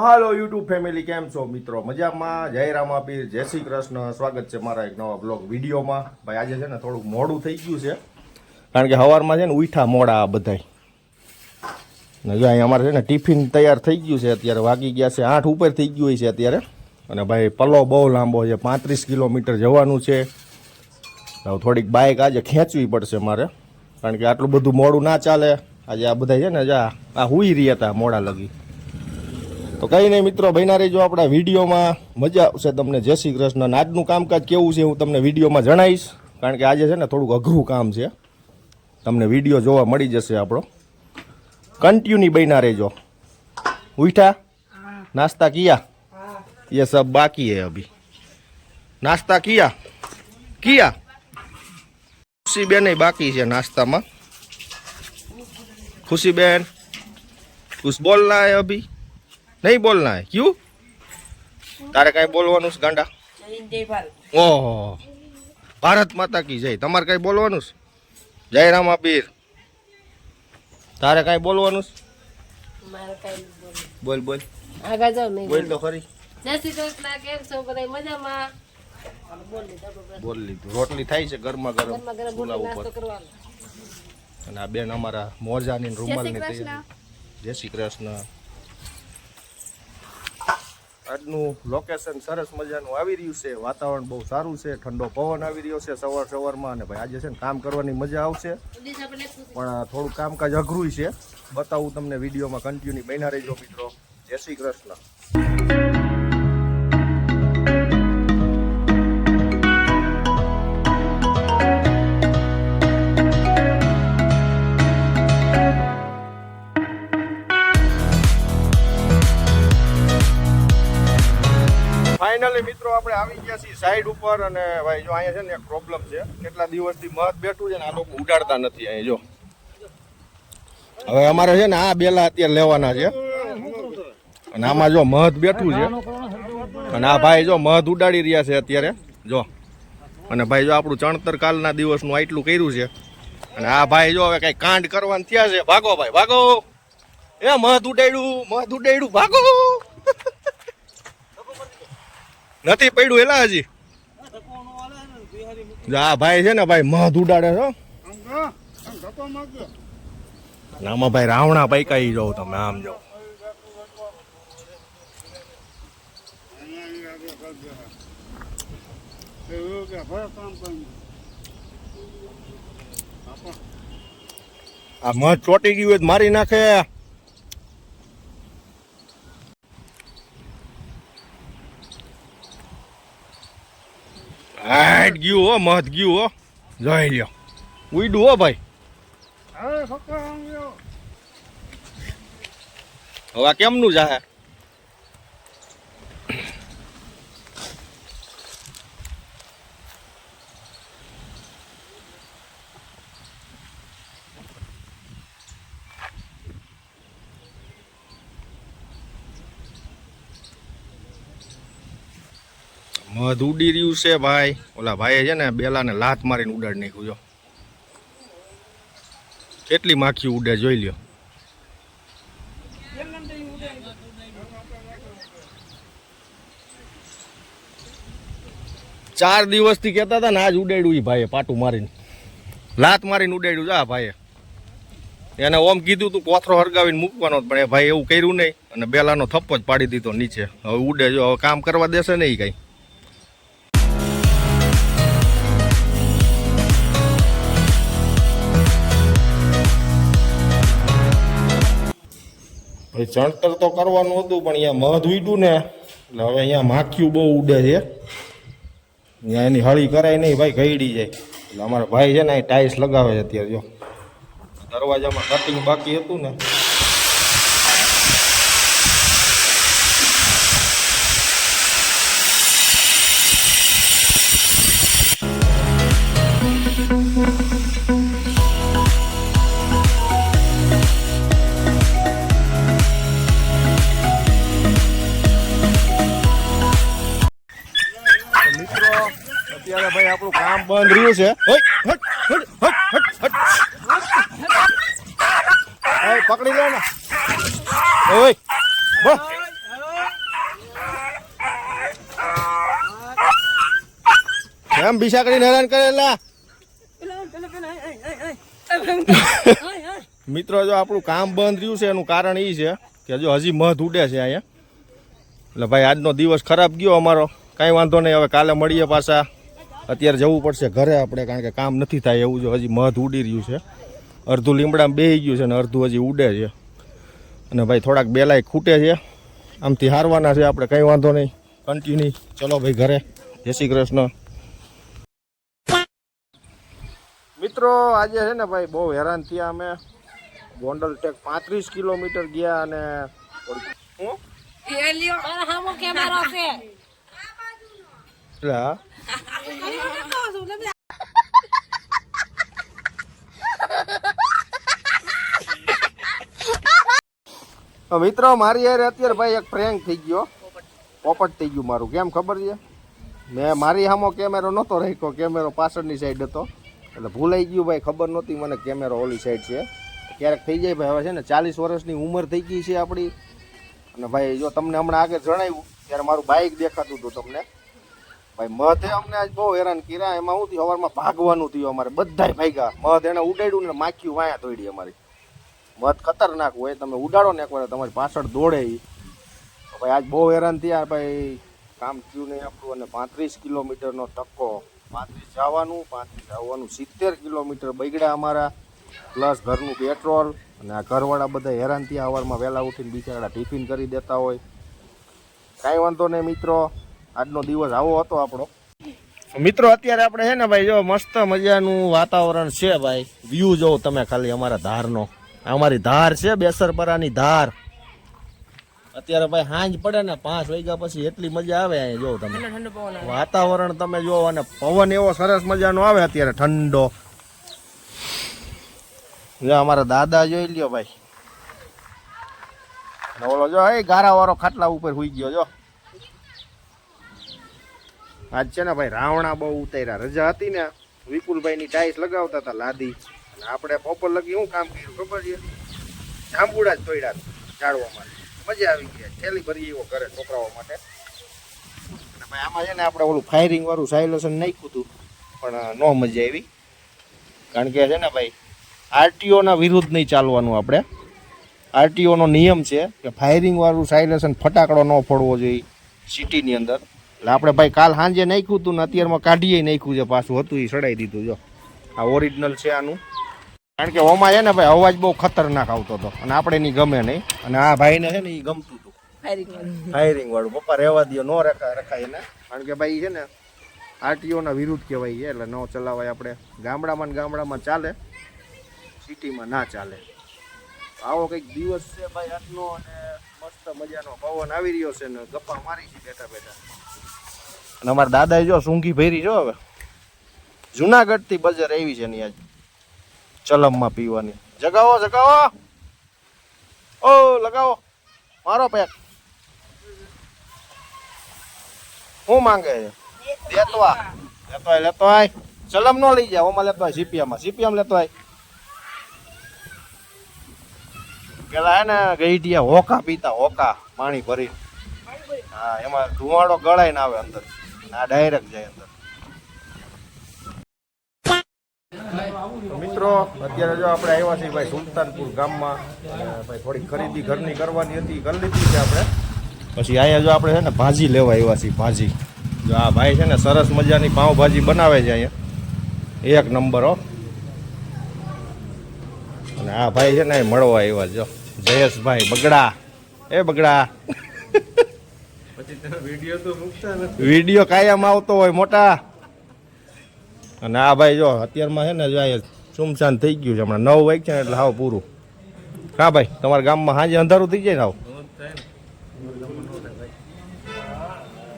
હાલો, YouTube family, કેમ છો મિત્રો? મજામાં? જય રામાપીર, જય શ્રી કૃષ્ણ. સ્વાગત છે મારા એક નવા બ્લોગ વિડીયોમાં. ભાઈ, આજે છે ને થોડુંક મોડું થઈ ગયું છે. કારણ કે સવારમાં છે ને ઉઠા મોડા આ બધાય. ને જો અહીં અમારે છે ને ટિફિન તૈયાર થઈ ગયું છે અત્યારે. વાગી ગયા છે આઠ, ઉપર થઈ ગયું છે અત્યારે. અને ભાઈ પલ્લો બહુ લાંબો છે, પાંત્રીસ કિલોમીટર જવાનું છે. હવે થોડીક બાઇક આજે ખેંચવી પડશે મારે. કારણ કે આટલું બધું મોડું ના ચાલે. આજે આ બધા છે ને આ હુઈ રહ્યા હતા મોડા લગી. તો કંઈ નહીં મિત્રો બન્યા રહેજો આપણા વિડીયોમાં મજા આવશે તમને જય શ્રી કૃષ્ણ અને આજનું કામકાજ કેવું છે હું તમને વિડીયોમાં જણાવીશ કારણ કે આજે છે ને થોડુંક અઘરું કામ છે તમને વિડીયો જોવા મળી જશે આપણો કન્ટિન્યુ બન્યા રહેજો ઉઠા નાસ્તા કિયા ये सब बाकी है अभी नाश्ता किया किया खुशी बेन बाकी છે નાસ્તામાં खुशी बहन कुछ बोलना है अभी નહીં બોલના હે તારે કાંઈ બોલવાનું છે ગાંડા? ઓહો ભારત માતા કી જય. તમારે કાંઈ બોલવાનું છે? જય રામા પીર તારે કાંઈ બોલવાનું છે? બોલ બોલ. આગળ જાવ નહીં બોલ તો ખરી. જય શ્રી કૃષ્ણ કેમ છો બધા? મજામાં? બોલ લીધું રોટલી થાય છે ગરમા ગરમ ચૂલા ઉપર. અને આ બેન અમારા મોરજાની રૂમાલની તૈયારી. જય શ્રી કૃષ્ણ. આજનું લોકેશન સરસ મજાનું આવી રહ્યું છે. વાતાવરણ બહુ સારું છે. ઠંડો પવન આવી રહ્યો છે સવાર સવારમાં અને ભાઈ આજે છે ને કામ કરવાની મજા આવશે. પણ થોડું કામકાજ અઘરું છે. બતાવું તમને વિડીયોમાં કન્ટિન્યુ બન્યા રહેજો મિત્રો. જય શ્રી કૃષ્ણ. ફાઇનલી મિત્રો આપણે આવી ગયા છીએ સાઈડ ઉપર અને ભાઈ જો અહીંયા છે ને એક પ્રોબ્લેમ છે. કેટલા દિવસથી મત બેઠું છે ને આ લોકો ઉડાડતા નથી અહીંયા, જો. હવે અમારે છે ને આ બેલા અત્યારે લેવાના છે. અને આમાં જો મધ બેઠું છે. અને આ ભાઈ જો મધ ઉડાડી રહ્યા છે અત્યારે, જો. અને ભાઈ જો આપણું ચણતર કાલના દિવસનું આટલું કર્યું છે. અને આ ભાઈ જો હવે કઈ કાંડ કરવાનું થયા છે. ભાગો ભાઈ, ભાગો. એ મધ ઉડાડ્યું મધ ઉડાડ્યું, ભાગો. નથી પડ્યું એલા હજી? આ ભાઈ છે ને ભાઈ મધ ઉડાડે છો નામાં ભાઈ રાવણા પૈકાઈ જાઓ તમે, આમ જો. આ મધ ચોટી ગયું હોય મારી નાખે. હાટ ગયું હો મધ ગયું હો. જોઈ લ્યો. ઉડું હો ભાઈ. હવે કેમનું જાહે? મધ ઉડી રહ્યું છે ભાઈ. ઓલા ભાઈએ છે ને બેલાને લાત મારીને ઉડાડી નાખ્યું, જો. કેટલી માખી ઉડે જોઈ લ્યો. ચાર દિવસથી કહેતા હતા ને, આજ ઉડાડ્યું એ ભાઈએ પાટું મારીને. લાત મારીને ઉડાડ્યું, જા ભાઈએ. એને ઓમ કીધું તું, કોથરો હરગાવીને મૂકવાનો પણ એ ભાઈ એવું કર્યું નહીં. અને બેલાનો થપ્પો જ પાડી દીધો નીચે. હવે ઉડે, જો, હવે કામ કરવા દેશે નહીં કઈ. ચણતર તો કરવાનું હતું, પણ અહીંયા મધ ઉડ્યું ને, એટલે હવે અહીંયા માખીયું બહુ ઉડે છે. અહીંયા એની હળી કરાય નહીં, ભાઈ ઘડી જાય. એટલે અમારા ભાઈ છે ને, અહીં ટાઇલ્સ લગાવે છે અત્યારે, જો. દરવાજામાં કટિંગ બાકી હતું ને. અત્યારે ભાઈ આપણું કામ બંધ રહ્યું છે. પકડી લે ને. ઓય બસ એમ ભીસા કરીને હેરાન કરેલા મિત્રો જો આપણું કામ બંધ રહ્યું છે એનું કારણ એ છે કે જો હજી મધ ઉડે છે અહીંયા. એટલે ભાઈ આજનો દિવસ ખરાબ ગયો અમારો. કાંઈ વાંધો નહીં, હવે કાલે મળીએ પાછા. અત્યારે જવું પડશે ઘરે આપણે, કારણ કે કામ નથી થાય એવું જો હજી મધ ઉડી રહ્યું છે. અડધું લીમડામાં બેહી ગયું છે અને અડધું હજી ઉડે છે. અને ભાઈ થોડાક બેલાય ખૂટે છે. આમથી હારવાના છે આપણે, કંઈ વાંધો નહીં. કન્ટિન્યુ ચલો ભાઈ ઘરે. જય શ્રી કૃષ્ણ. મિત્રો, આજે છે ને ભાઈ બહુ હેરાન થયા અમે. ગોંડલ ટેક પાંત્રીસ કિલોમીટર ગયા અને હું તારા હામો કેમેરો છે એટલે હા મારી યાર અત્યારે ભાઈ એક પ્રેન્ક થઈ ગયો. પોપટ થઈ ગયું મારું. કેમ ખબર છે? મેં મારી સામો કેમેરો નહોતો રાખ્યો. કેમેરો પાછળની સાઈડ હતો. એટલે ભૂલાઈ ગયું ભાઈ, ખબર નહોતી. મને કેમેરો ઓલી સાઈડ છે. ક્યારેક થઈ જાય ભાઈ, હવે છે ને ચાલીસ વર્ષની ઉંમર થઈ ગઈ છે આપણી. અને ભાઈ, જો તમને હમણાં આગળ જણાવ્યું, ત્યારે મારું બાઇક દેખાતું હતું તમને. ભાઈ, મધે અમને આજ બહુ હેરાન કર્યા. એમાં શું થયું? સવારમાં ભાગવાનું થયું અમારે બધાય ભાગ્યા. મધ એને ઉડાડ્યું ને માખ્યું વાયા તોડી અમારી. મધ ખતરનાક હોય. તમે ઉડાડો ને એકવાર તમારી પાછળ દોડે એ ભાઈ, આજ બહુ હેરાન થયા ભાઈ. કામ થયું નહીં આપણું અને પાંત્રીસ કિલોમીટરનો ટક્કો. પાંત્રીસ જવાનું, પાંત્રીસ આવવાનું સિત્તેર કિલોમીટર બગડ્યા અમારા. પ્લસ ઘરનું પેટ્રોલ. અને આ ઘરવાળા બધા હેરાન થયા. અવારમાં વહેલા ઉઠીને બિચારા ટિફિન કરી દેતા હોય. કાંઈ વાંધો નહીં મિત્રો. આજનો દિવસ આવો હતો આપણો. મિત્રો અત્યારે આપણે છે ને ભાઈ જો મસ્ત મજાનું વાતાવરણ છે ભાઈ. વ્યૂ જો તમે ખાલી અમારા ધારનો. અમારી ધાર છે બેસરપરાની ધાર. અત્યારે ભાઈ સાંજ પડે ને પાંચ વાગ્યા પછી એટલી મજા આવે અહીંયા જો તમે. વાતાવરણ તમે જો અને પવન એવો સરસ મજાનો આવે અત્યારે ઠંડો. જો અમારા દાદા જોઈ લ્યો ભાઈ. ઓલો જો એ ગારા વાળો ખાટલા ઉપર હુઈ ગયો જો. આજ છે ને ભાઈ રાવણા બહુ ઉતાર્યા. રજા હતી ને, વિપુલભાઈની ટાઈસ લગાવતા હતા લાદી. અને આપણે બપોર લગી શું કામ કર્યું ખબર છે? જાંબુડા જ તોડ્યા ઝાડવા માટે. મજા આવી ગઈ. થેલી ભરી એવો ઘરે છોકરાઓ માટે. અને ભાઈ આમાં છે ને આપણે ઓલું ફાયરિંગ વાળું સાયલેશન નાખ્યું હતું, પણ ન મજા આવી. કારણ કે છે ને ભાઈ આરટીઓના વિરુદ્ધ નહીં ચાલવાનું આપણે. આરટીઓનો નિયમ છે કે ફાયરિંગ વાળું સાયલેશન ફટાકડો ન ફોડવો જોઈએ સિટીની અંદર. એટલે આપણે ભાઈ કાલ સાંજે નાખ્યું હતું ને અત્યારમાં કાઢીએ નાખ્યું છે પાછું. હતું એ સડાઈ દીધું જો. આ ઓરિજિનલ છે આનું. કારણ કે ઓમાં છે ને ભાઈ અવાજ બહુ ખતરનાક આવતો હતો અને આપણે નહીં ગમે નહીં. અને આ ભાઈને છે ને એ ગમતું હતું. ફાયરિંગ વાળું. પપ્પા રહેવા દો ન રખાય એને. કારણ કે ભાઈ છે ને આરટીઓના વિરુદ્ધ કહેવાય છે એટલે ન ચલાવાય આપણે. ગામડામાં ને ગામડામાં ચાલે. સિટીમાં ના ચાલે. આવો કંઈક દિવસ છે ભાઈ આજનો અને મસ્ત મજાનો પવન આવી રહ્યો છે ને ગપ્પા મારી છે બેઠા બેઠા અને અમારા દાદાએ જો સૂંઘી ભરી જો હવે. જુનાગઢથી બજાર આવી છે ની આજ ચલમમાં પીવાની. જગાવો જગાવો. ઓ, લગાવો. મારો પેક શું માંગે લેતવા લેતો લેતો આય ચલમ નો લઈ જાય ઓમાં લેતો આય સીપીએમમાં સીપીએમ લેતો પેલા હે ને ગઈઢિયા હોકા પીતા, હોકા, પાણી ભરી હા, એમાં ધુવાડો ગળાય ને આવે અંદર. ડાયરેક્ટ જાય અંદર. મિત્રો, અત્યારે જો આપણે આવ્યા છીએ ભાઈ સુલતાનપુર ગામમાં ભાઈ થોડી ખરીદી ઘરની કરવાની હતી કરી લીધી છે આપણે. પછી અહીંયા જો આપણે છે ને ભાજી લેવા આવ્યા છીએ, ભાજી. જો આ ભાઈ છે ને સરસ મજાની પાઉંભાજી બનાવે છે અહીંયા. એક નંબર, હો. અને આ ભાઈ છે ને મળવા આવ્યા જો. જયેશભાઈ બગડા. એ બગડા. વીડિયો કાયમ આવતો હોય મોટા. અને આ ભાઈ જો અત્યારમાં છે ને જો અહીંયા સુમસાન થઈ ગયું છે હમણાં નવ વાગ છે ને એટલે હાવ પૂરું. હા ભાઈ તમારા ગામમાં હાજે અંધારું થઈ જાય ને હાવ?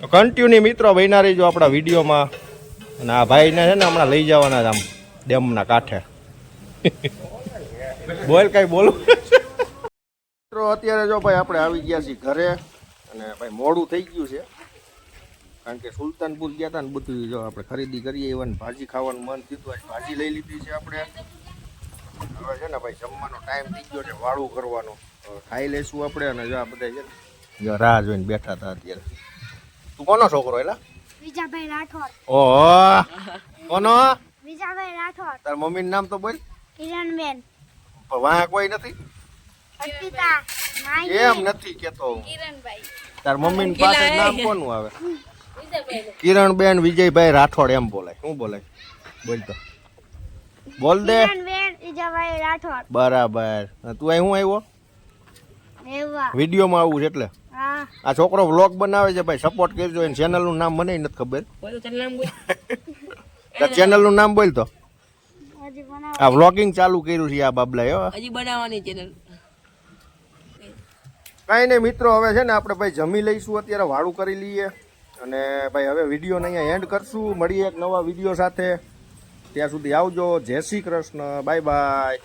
તો કન્ટિન્યુ મિત્રો બન્યા રહીજો આપણા વિડીયોમાં. અને આ ભાઈને છે ને હમણાં લઈ જવાના આમ ડેમના કાંઠે. બોલ કઈ બોલું? મિત્રો અત્યારે જો ભાઈ આપણે આવી ગયા છીએ ઘરે. અને ભાઈ મોડું થઈ ગયું છે. કારણ કે સુલતાનપુર ગયા હતા ને બધું જો આપણે ખરીદી કરીએ એવા ભાજી ખાવાનું મન થયું આજ ભાજી લઈ લીધી છે આપણે. હવે છે ને ભાઈ જમવાનો ટાઈમ થઈ ગયો છે વાળું કરવાનો. ખાઈ લઈશું આપણે અને જો આ બધા છે ને જો રાહ જોઈને બેઠા હતા અત્યારે. તું કોનો છોકરો એલા? વિજાભાઈ રાઠોડ. ઓહો કોનો? વિજાભાઈ રાઠોડ. તાર મમ્મીનું નામ તો બોલ. કિરણબેન પણ વાંહ કોઈ નથી? અર્પિતા. એમ નથી કેતો હું. કિરણભાઈ. તાર મમ્મીની પાસે નામ કોનું આવે? વિજયભાઈ. કિરણબેન વિજયભાઈ રાઠોડ એમ બોલાય. શું બોલાય? બોલ તો. બોલ દે. કિરણબેન રાઠોડ. બરાબર. તું અહીં હું આવ્યો? રેવા વિડીયોમાં આવું છે એટલે? આ છોકરો વ્લોગ બનાવે છે ભાઈ સપોર્ટ કરજો. એની ચેનલનું નામ મને નથી ખબર. ચેનલનું નામ બોલ. તો. આ વ્લોગિંગ ચાલુ કર્યું છે આ બાબલાએ હો. હજી બનાવવાની ચેનલ કાંઈ નહીં, મિત્રો, હવે છે ને આપણે ભાઈ જમી લઈશું. અત્યારે વાળું કરી લઈએ. અને ભાઈ, હવે વિડીયોને અહીંયા એન્ડ કરશું. મળીએ એક નવા વીડિયો સાથે. ત્યાં સુધી આવજો. જય શ્રી કૃષ્ણ. Bye bye.